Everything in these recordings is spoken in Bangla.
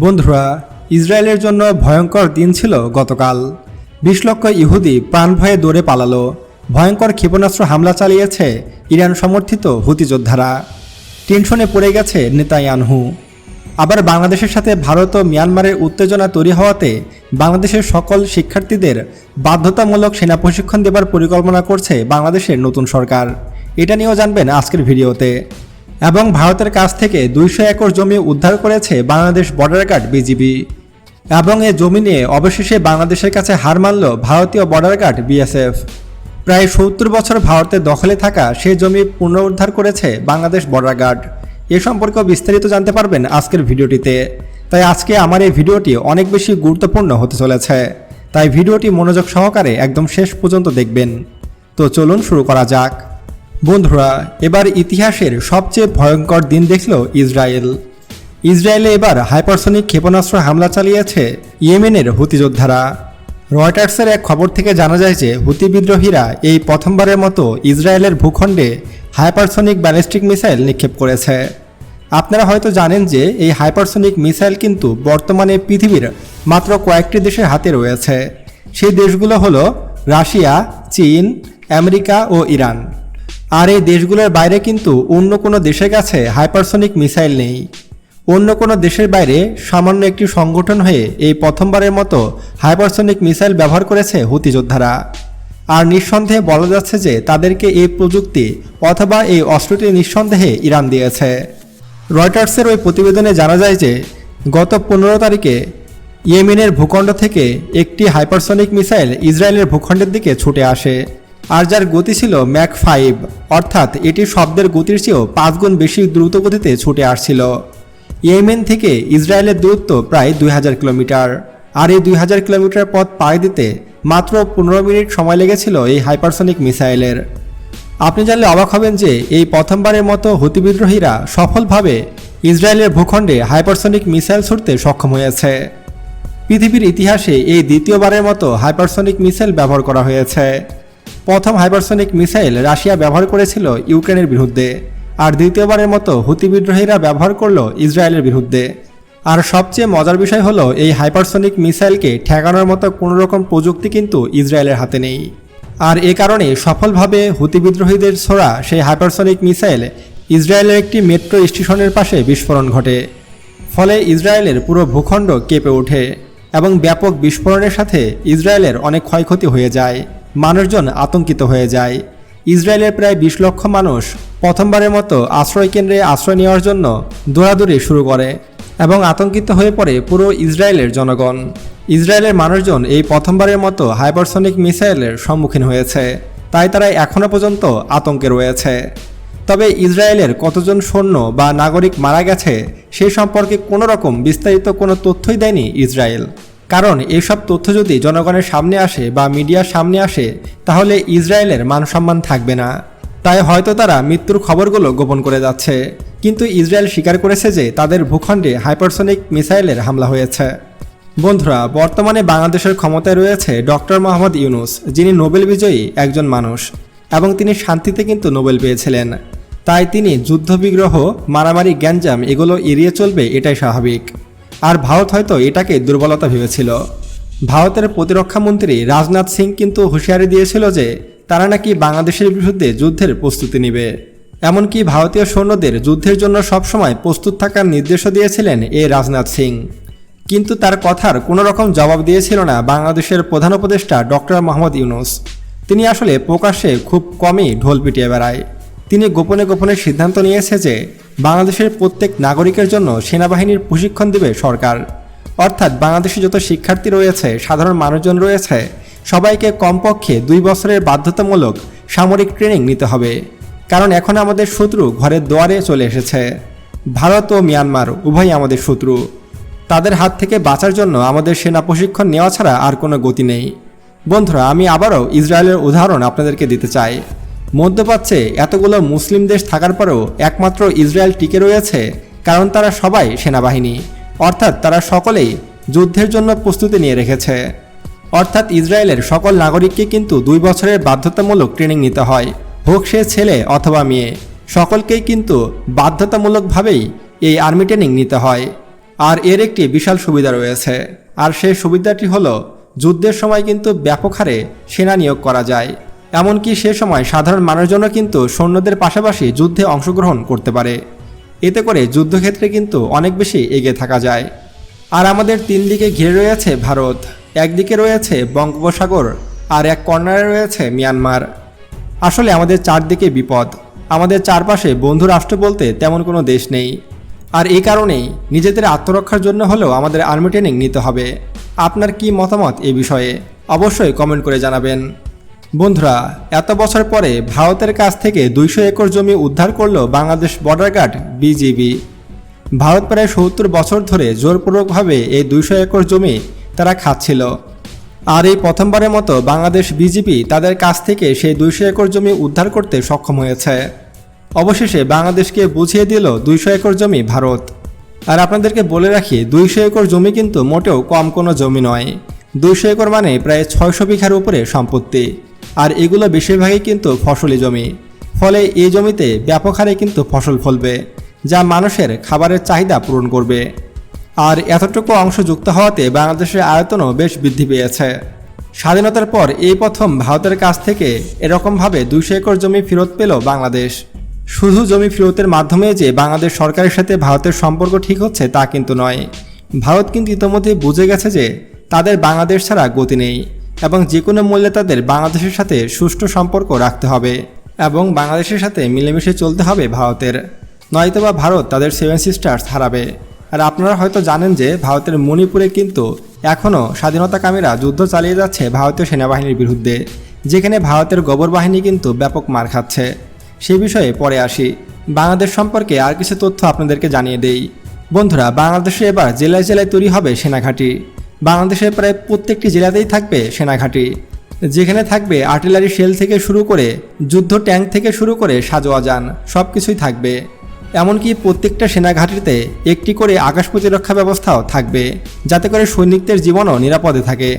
বন্ধুরা, ইসরায়েলের জন্য ভয়ঙ্কর দিন ছিল গতকাল। বিশ লক্ষ ইহুদি প্রাণ ভয়ে দৌড়ে পালালো। ভয়ঙ্কর ক্ষেপণাস্ত্র হামলা চালিয়েছে ইরান সমর্থিত হুতি যোদ্ধারা। টেনশনে পড়ে গেছে নেতায়ানহু আবার বাংলাদেশের সাথে ভারত ও মিয়ানমারের উত্তেজনা তৈরি হওয়াতে বাংলাদেশের সকল শিক্ষার্থীদের বাধ্যতামূলক সেনা প্রশিক্ষণ দেবার পরিকল্পনা করছে বাংলাদেশের নতুন সরকার। এটা নিয়েও জানবেন আজকের ভিডিওতে। এবং ভারতের কাছ থেকে দুইশো একর জমি উদ্ধার করেছে বাংলাদেশ বর্ডার গার্ড বিজিবি। এবং এ জমি নিয়ে অবশেষে বাংলাদেশের কাছে হার মানল ভারতীয় বর্ডার গার্ড বিএসএফ। প্রায় সত্তর বছর ভারতের দখলে থাকা সে জমি পুনরুদ্ধার করেছে বাংলাদেশ বর্ডার গার্ড এ সম্পর্কে বিস্তারিত জানতে পারবেন আজকের ভিডিওটিতে। তাই আজকে আমার এই ভিডিওটি অনেক বেশি গুরুত্বপূর্ণ হতে চলেছে। তাই ভিডিওটি মনোযোগ সহকারে একদম শেষ পর্যন্ত দেখবেন। তো চলুন শুরু করা যাক। বন্ধুরা, এবার ইতিহাসের সবচেয়ে ভয়ঙ্কর দিন দেখল ইসরায়েল। ইসরায়েলে এবার হাইপারসনিক ক্ষেপণাস্ত্র হামলা চালিয়েছে ইয়েমেনের হুতি যোদ্ধারা। রয়টার্সের এক খবর থেকে জানা যায় যে, হুতি বিদ্রোহীরা এই প্রথমবারের মতো ইসরায়েলের ভূখণ্ডে হাইপারসনিক ব্যালিস্টিক মিসাইল নিক্ষেপ করেছে। আপনারা হয়তো জানেন যে, এই হাইপারসনিক মিসাইল কিন্তু বর্তমানে পৃথিবীর মাত্র কয়েকটি দেশের হাতে রয়েছে। সেই দেশগুলো হলো রাশিয়া, চীন, আমেরিকা ও ইরান। আর এই দেশগুলোর বাইরে কিন্তু অন্য কোনো দেশের কাছে হাইপারসনিক মিসাইল নেই। অন্য কোনো দেশের বাইরে সামান্য একটি সংগঠন হয়ে এই প্রথমবারের মতো হাইপারসনিক মিসাইল ব্যবহার করেছে হুতি যোদ্ধারা। আর নিঃসন্দেহে বলা যাচ্ছে যে তাদেরকে এই প্রযুক্তি অথবা এই অস্ত্রটি নিঃসন্দেহে ইরান দিয়েছে। রয়টার্সের ওই প্রতিবেদনে জানা যায় যে গত পনেরো তারিখে ইয়েমেনের ভূখণ্ড থেকে একটি হাইপারসনিক মিসাইল ইসরায়েলের ভূখণ্ডের দিকে ছুটে আসে। আর যার গতি ছিল ম্যাক ফাইভ, অর্থাৎ এটি শব্দের গতির চেয়েও পাঁচ গুণ বেশি দ্রুত গতিতে ছুটে আসছিল। ইয়েমেন থেকে ইসরায়েলের দূরত্ব প্রায় দুই হাজার কিলোমিটার। আর এই দুই হাজার কিলোমিটার পথ পাড়ি দিতে মাত্র পনেরো মিনিট সময় লেগেছিল এই হাইপারসনিক মিসাইলের। আপনি জানলে অবাক হবেন যে এই প্রথমবারের মতো হুতি বিদ্রোহীরা সফলভাবে ইসরায়েলের ভূখণ্ডে হাইপারসনিক মিসাইল ছুটতে সক্ষম হয়েছে। পৃথিবীর ইতিহাসে এই দ্বিতীয়বারের মতো হাইপারসনিক মিসাইল ব্যবহার করা হয়েছে। প্রথম হাইপারসনিক মিসাইল রাশিয়া ব্যবহার করেছিল ইউক্রেনের বিরুদ্ধে, আর দ্বিতীয়বারের মতো হুতি বিদ্রোহীরা ব্যবহার করল ইসরায়েলের বিরুদ্ধে। আর সবচেয়ে মজার বিষয় হলো, এই হাইপারসনিক মিসাইলকে ঠেকানোর মতো কোনো রকম প্রযুক্তি কিন্তু ইসরায়েলের হাতে নেই। আর এ কারণে সফলভাবে হুতি বিদ্রোহীদের ছোড়া সেই হাইপারসনিক মিসাইল ইসরায়েলের একটি মেট্রো স্টেশনের পাশে বিস্ফোরণ ঘটে। ফলে ইসরায়েলের পুরো ভূখণ্ড কেঁপে ওঠে এবং ব্যাপক বিস্ফোরণের সাথে ইসরায়েলের অনেক ক্ষয়ক্ষতি হয়ে যায়। মানুষজন আতঙ্কিত হয়ে যায়। ইসরায়েলের প্রায় বিশ লক্ষ মানুষ প্রথমবারের মতো আশ্রয়কেন্দ্রে আশ্রয় নেওয়ার জন্য দৌড়াদৌড়ি শুরু করে এবং আতঙ্কিত হয়ে পড়ে পুরো ইসরায়েলের জনগণ। ইসরায়েলের মানুষজন এই প্রথমবারের মতো হাইপারসনিক মিসাইলের সম্মুখীন হয়েছে, তাই তারা এখনও পর্যন্ত আতঙ্কে রয়েছে। তবে ইসরায়েলের কতজন সৈন্য বা নাগরিক মারা গেছে, সে সম্পর্কে কোনো রকম বিস্তারিত কোনো তথ্যই দেয়নি ইসরায়েল। কারণ এসব তথ্য যদি জনগণের সামনে আসে বা মিডিয়ার সামনে আসে, তাহলে ইসরায়েলের মানসম্মান থাকবে না। তাই হয়তো তারা মৃত্যুর খবরগুলো গোপন করে যাচ্ছে। কিন্তু ইসরায়েল স্বীকার করেছে যে তাদের ভূখণ্ডে হাইপারসনিক মিসাইলের হামলা হয়েছে। বন্ধুরা, বর্তমানে বাংলাদেশের ক্ষমতায় রয়েছে ডক্টর মোহাম্মদ ইউনুস, যিনি নোবেল বিজয়ী একজন মানুষ, এবং তিনি শান্তিতে কিন্তু নোবেল পেয়েছিলেন। তাই তিনি যুদ্ধবিগ্রহ, মারামারি গ্যাঞ্জাম এগুলো এড়িয়ে চলবে, এটাই স্বাভাবিক। আর ভারত হয়তো এটাকে দুর্বলতা ভেবেছিল। ভারতের প্রতিরক্ষা মন্ত্রী রাজনাথ সিং কিন্তু হুঁশিয়ারি দিয়েছিল যে তারা নাকি বাংলাদেশের বিরুদ্ধে যুদ্ধের প্রস্তুতি নেবে। এমনকি ভারতীয় সৈন্যদের যুদ্ধের জন্য সবসময় প্রস্তুত থাকার নির্দেশও দিয়েছিলেন এ রাজনাথ সিং। কিন্তু তার কথার কোনো রকম জবাব দিয়েছিল না বাংলাদেশের প্রধান উপদেষ্টা ডক্টর মোহাম্মদ ইউনুস। তিনি আসলে প্রকাশ্যে খুব কমই ঢোল পিটিয়ে বেড়ায়। তিনি গোপনে গোপনে সিদ্ধান্ত নিয়েছে যে বাংলাদেশের প্রত্যেক নাগরিকের জন্য সেনাবাহিনীর প্রশিক্ষণ দেবে সরকার। অর্থাৎ বাংলাদেশে যত শিক্ষার্থী রয়েছে, সাধারণ মানুষজন রয়েছে, সবাইকে কমপক্ষে দুই বছরের বাধ্যতামূলক সামরিক ট্রেনিং নিতে হবে। কারণ এখন আমাদের শত্রু ঘরের দুয়ারে চলে এসেছে। ভারত ও মিয়ানমার উভয়ই আমাদের শত্রু। তাদের হাত থেকে বাঁচার জন্য আমাদের সেনা প্রশিক্ষণ নেওয়া ছাড়া আর কোনো গতি নেই। বন্ধুরা, আমি আবারও ইসরায়েলের উদাহরণ আপনাদেরকে দিতে চাই। মধ্যপ্রাচ্যে এতগুলো মুসলিম দেশ থাকার পরেও একমাত্র ইসরায়েল টিকে রয়েছে, কারণ তারা সবাই সেনাবাহিনী। অর্থাৎ তারা সকলেই যুদ্ধের জন্য প্রস্তুতি নিয়ে রেখেছে। অর্থাৎ ইসরায়েলের সকল নাগরিককে কিন্তু দুই বছরের বাধ্যতামূলক ট্রেনিং নিতে হয়, হোক সে ছেলে অথবা মেয়ে। সকলকেই কিন্তু বাধ্যতামূলকভাবেই এই আর্মি ট্রেনিং নিতে হয়। আর এর একটি বিশাল সুবিধা রয়েছে, আর সেই সুবিধাটি হলো যুদ্ধের সময় কিন্তু ব্যাপক হারে সেনা নিয়োগ করা যায়। এমনকি সে সময় সাধারণ মানুষজনও কিন্তু সৈন্যদের পাশাপাশি যুদ্ধে অংশগ্রহণ করতে পারে। এতে করে যুদ্ধক্ষেত্রে কিন্তু অনেক বেশি এগিয়ে থাকা যায়। আর আমাদের তিন দিকে ঘিরে রয়েছে ভারত। একদিকে রয়েছে বঙ্গোপসাগর, আর এক কর্নারে রয়েছে মিয়ানমার। আসলে আমাদের চারদিকে বিপদ। আমাদের চারপাশে বন্ধু রাষ্ট্র বলতে তেমন কোনো দেশ নেই। আর এই কারণেই নিজেদের আত্মরক্ষার জন্য হলেও আমাদের আর্মি ট্রেনিং নিতে হবে। আপনার কি মতামত এ বিষয়ে? অবশ্যই কমেন্ট করে জানাবেন। বন্ধুরা, এত বছর পরে ভারতের কাছ থেকে দুইশো একর জমি উদ্ধার করল Bangladesh border guard BGB Bharat প্রায় সত্তর বছর ধরে জোরপূর্বকভাবে এই দুইশো একর জমি তারা খাচ্ছিল। আর এই প্রথমবারের মতো বাংলাদেশ বিজেপি তাদের কাছ থেকে সেই দুইশো একর জমি উদ্ধার করতে সক্ষম হয়েছে। অবশেষে বাংলাদেশকে বুঝিয়ে দিল দুইশো একর জমি ভারত। আর আপনাদেরকে বলে রাখি, দুইশো একর জমি কিন্তু মোটেও কম কোনো জমি নয়। দুইশো একর মানে প্রায় ছয়শো বিঘার উপরে সম্পত্তি। আর এগুলো বেশিরভাগই কিন্তু ফসলি জমি। ফলে এই জমিতে ব্যাপক হারে কিন্তু ফসল ফলবে, যা মানুষের খাবারের চাহিদা পূরণ করবে। আর এতটুকু অংশ যুক্ত হওয়াতে বাংলাদেশের আয়তনও বেশ বৃদ্ধি পেয়েছে। স্বাধীনতার পর এই প্রথম ভারতের কাছ থেকে এরকমভাবে দুইশো একর জমি ফেরত পেল বাংলাদেশ। শুধু জমি ফেরতের মাধ্যমে যে বাংলাদেশ সরকারের সাথে ভারতের সম্পর্ক ঠিক হচ্ছে তা কিন্তু নয়। ভারত কিন্তু ইতোমধ্যে বুঝে গেছে যে তাদের বাংলাদেশ ছাড়া গতি নেই। এবং যে কোনো মূল্যে তাদের বাংলাদেশের সাথে সুষ্ঠু সম্পর্ক রাখতে হবে এবং বাংলাদেশের সাথে মিলেমিশে চলতে হবে ভারতের। নয়তোবা ভারত তাদের সেভেন সিস্টার্স হারাবে। আর আপনারা হয়তো জানেন যে ভারতের মণিপুরে কিন্তু এখনও স্বাধীনতাকামীরা যুদ্ধ চালিয়ে যাচ্ছে ভারতীয় সেনাবাহিনীর বিরুদ্ধে, যেখানে ভারতের গোবর বাহিনী কিন্তু ব্যাপক মার খাচ্ছে। সে বিষয়ে পরে আসি। বাংলাদেশ সম্পর্কে আর কিছু তথ্য আপনাদেরকে জানিয়ে দেই। বন্ধুরা, বাংলাদেশে এবার জেলায় জেলায় তৈরি হবে সেনাঘাঁটি। বাংলাদেশের প্রায় প্রত্যেকটি জেলাতেই থাকবে সেনাঘাঁটি, যেখানে থাকবে আর্টিলারি শেল থেকে শুরু করে যুদ্ধ ট্যাঙ্ক থেকে শুরু করে সাজোয়া যান সব কিছুই থাকবে। এমনকি প্রত্যেকটা সেনাঘাঁটিতে একটি করে আকাশ প্রতিরক্ষা ব্যবস্থাও থাকবে, যাতে করে সৈনিকদের জীবনও নিরাপদে থাকে।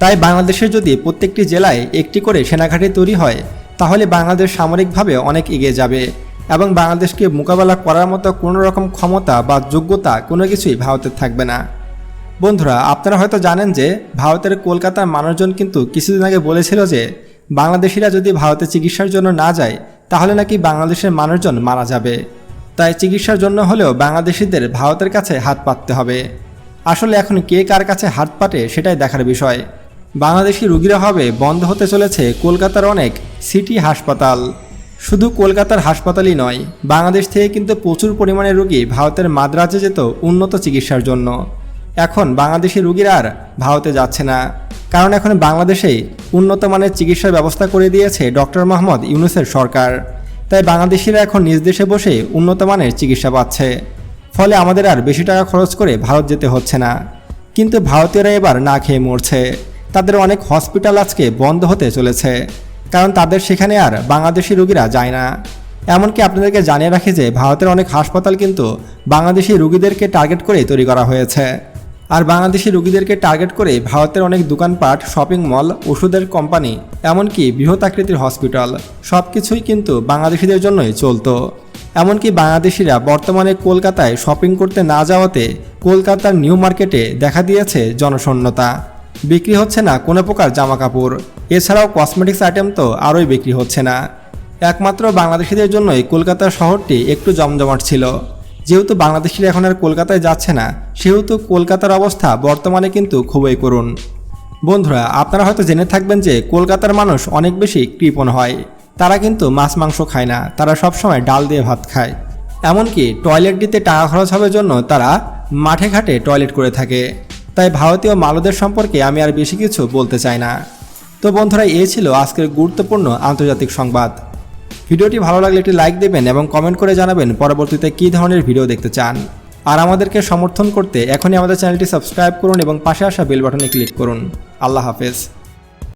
তাই বাংলাদেশের যদি প্রত্যেকটি জেলায় একটি করে সেনাঘাঁটি তৈরি হয়, তাহলে বাংলাদেশ সামরিকভাবে অনেক এগিয়ে যাবে এবং বাংলাদেশকে মোকাবেলা করার মতো কোনো রকম ক্ষমতা বা যোগ্যতা কোনো কিছুই ভারতের থাকবে না। বন্ধুরা, আপনারা হয়তো জানেন যে ভারতের কলকাতার মানুষজন কিন্তু কিছুদিন আগে বলেছিল যে বাংলাদেশিরা যদি ভারতে চিকিৎসার জন্য না যায়, তাহলে নাকি বাংলাদেশের মানুষজন মারা যাবে। তাই চিকিৎসার জন্য হলেও বাংলাদেশিদের ভারতের কাছে হাত পাততে হবে। আসলে এখন কে কার কাছে হাত পাটে সেটাই দেখার বিষয়। বাংলাদেশি রুগীরা হবে বন্ধ হতে চলেছে কলকাতার অনেক সিটি হাসপাতাল। শুধু কলকাতার হাসপাতালই নয়, বাংলাদেশ থেকে কিন্তু প্রচুর পরিমাণে রুগী ভারতের মাদ্রাজে যেত উন্নত চিকিৎসার জন্য। এখন বাংলাদেশি রুগীরা আর ভারতে যাচ্ছে না। কারণ এখন বাংলাদেশেই উন্নত মানের চিকিৎসার ব্যবস্থা করে দিয়েছে ডক্টর মোহাম্মদ ইউনুসের সরকার। তাই বাংলাদেশিরা এখন নিজ দেশে বসে উন্নত মানের চিকিৎসা পাচ্ছে। ফলে আমাদের আর বেশি টাকা খরচ করে ভারত যেতে হচ্ছে না। কিন্তু ভারতীয়রা এবার না খেয়ে মরছে। তাদের অনেক হসপিটাল আজকে বন্ধ হতে চলেছে। কারণ তাদের সেখানে আর বাংলাদেশি রোগীরা যায় না। এমনকি আপনাদেরকে জানিয়ে রাখি যে ভারতের অনেক হাসপাতাল কিন্তু বাংলাদেশি রোগীদেরকে টার্গেট করে তৈরি করা হয়েছে। আর বাংলাদেশি রোগীদেরকে টার্গেট করে ভারতের অনেক দোকানপাট, শপিং মল, ওষুধের কোম্পানি, এমনকি বৃহৎ আকৃতির হসপিটাল সব কিছুই কিন্তু বাংলাদেশিদের জন্যই চলতো। এমনকি বাংলাদেশিরা বর্তমানে কলকাতায় শপিং করতে না যাওয়াতে কলকাতার নিউ মার্কেটে দেখা দিয়েছে জনশূন্যতা। বিক্রি হচ্ছে না কোনো প্রকার জামা কাপড় এছাড়াও কসমেটিক্স আইটেম তো আরোই বিক্রি হচ্ছে না। একমাত্র বাংলাদেশিদের জন্যই কলকাতা শহরটি একটু জমজমাট ছিল। যেহেতু বাংলাদেশিরা এখন আর কলকাতায় যাচ্ছে না, সেহেতু কলকাতার অবস্থা বর্তমানে কিন্তু খুবই করুণ। বন্ধুরা, আপনারা হয়তো জেনে থাকবেন যে কলকাতার মানুষ অনেক বেশি কৃপণ হয়। তারা কিন্তু মাছ মাংস খায় না, তারা সবসময় ডাল দিয়ে ভাত খায়। এমনকি টয়লেট দিতে টাকা খরচ হওয়ার জন্য তারা মাঠে ঘাটে টয়লেট করে থাকে। তাই ভারতীয় মালদের সম্পর্কে আমি আর বেশি কিছু বলতে চাই না। তো বন্ধুরা এই ছিল আজকের গুরুত্বপূর্ণ আন্তর্জাতিক সংবাদ। ভিডিওটি ভালো লাগলে একটি লাইক দেবেন এবং কমেন্ট করে জানাবেন পরবর্তীতে কী ধরনের ভিডিও দেখতে চান। আর আমাদেরকে সমর্থন করতে এখনই আমাদের চ্যানেলটি সাবস্ক্রাইব করুন এবং পাশে আসা বেল বাটনে ক্লিক করুন। আল্লাহ হাফেজ।